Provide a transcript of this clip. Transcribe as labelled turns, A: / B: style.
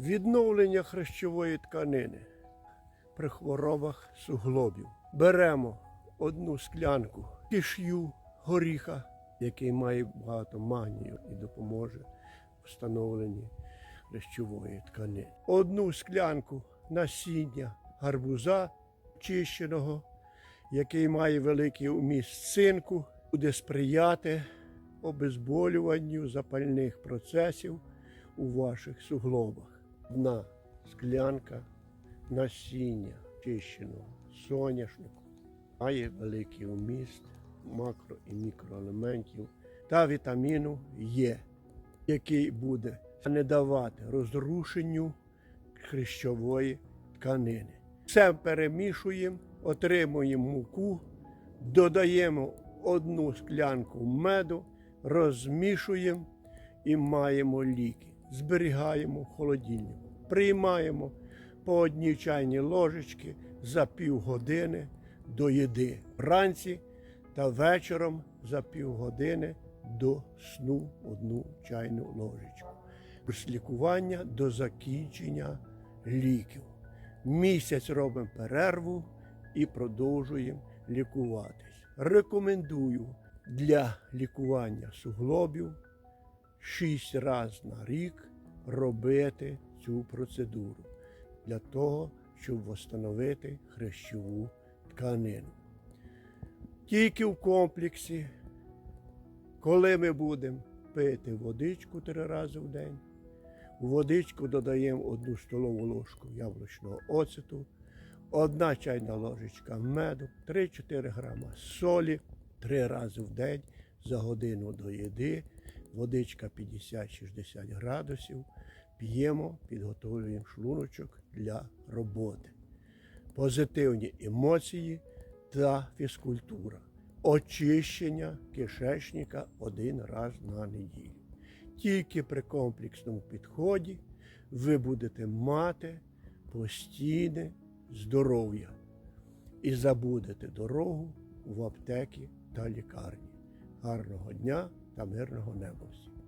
A: Відновлення хрящової тканини при хворобах суглобів. Беремо одну склянку киш'ю горіха, який має багато магнію і допоможе встановленні хрящової тканини. Одну склянку насіння гарбуза чищеного, який має великий уміст цинку, буде сприяти обезболюванню запальних процесів у ваших суглобах. Одна склянка насіння чищеного соняшнику має великий вміст макро і мікроелементів та вітаміну Е, який буде не давати розрушенню хрящової тканини. Все перемішуємо, отримуємо муку, додаємо одну склянку меду, розмішуємо і маємо ліки. Зберігаємо в. Приймаємо по одній чайній ложечки за півгодини до їди. Вранці та вечором за півгодини до сну одну чайну ложечку. З лікування до закінчення ліків. Місяць робимо перерву і продовжуємо лікуватись. Рекомендую для лікування суглобів 6 разів на рік робити цю процедуру для того, щоб встановити хрящову тканину. Тільки в комплексі, коли ми будемо пити водичку три рази в день, у водичку додаємо одну столову ложку яблучного оцету, одна чайна ложечка меду, 3-4 грама солі три рази в день за годину до їди, водичка 50-60 градусів. П'ємо, підготовлюємо шлуночок для роботи. Позитивні емоції та фізкультура. Очищення кишечника один раз на неділю. Тільки при комплексному підході ви будете мати постійне здоров'я і забудете дорогу в аптеки та лікарні. Гарного дня та мирного неба всім!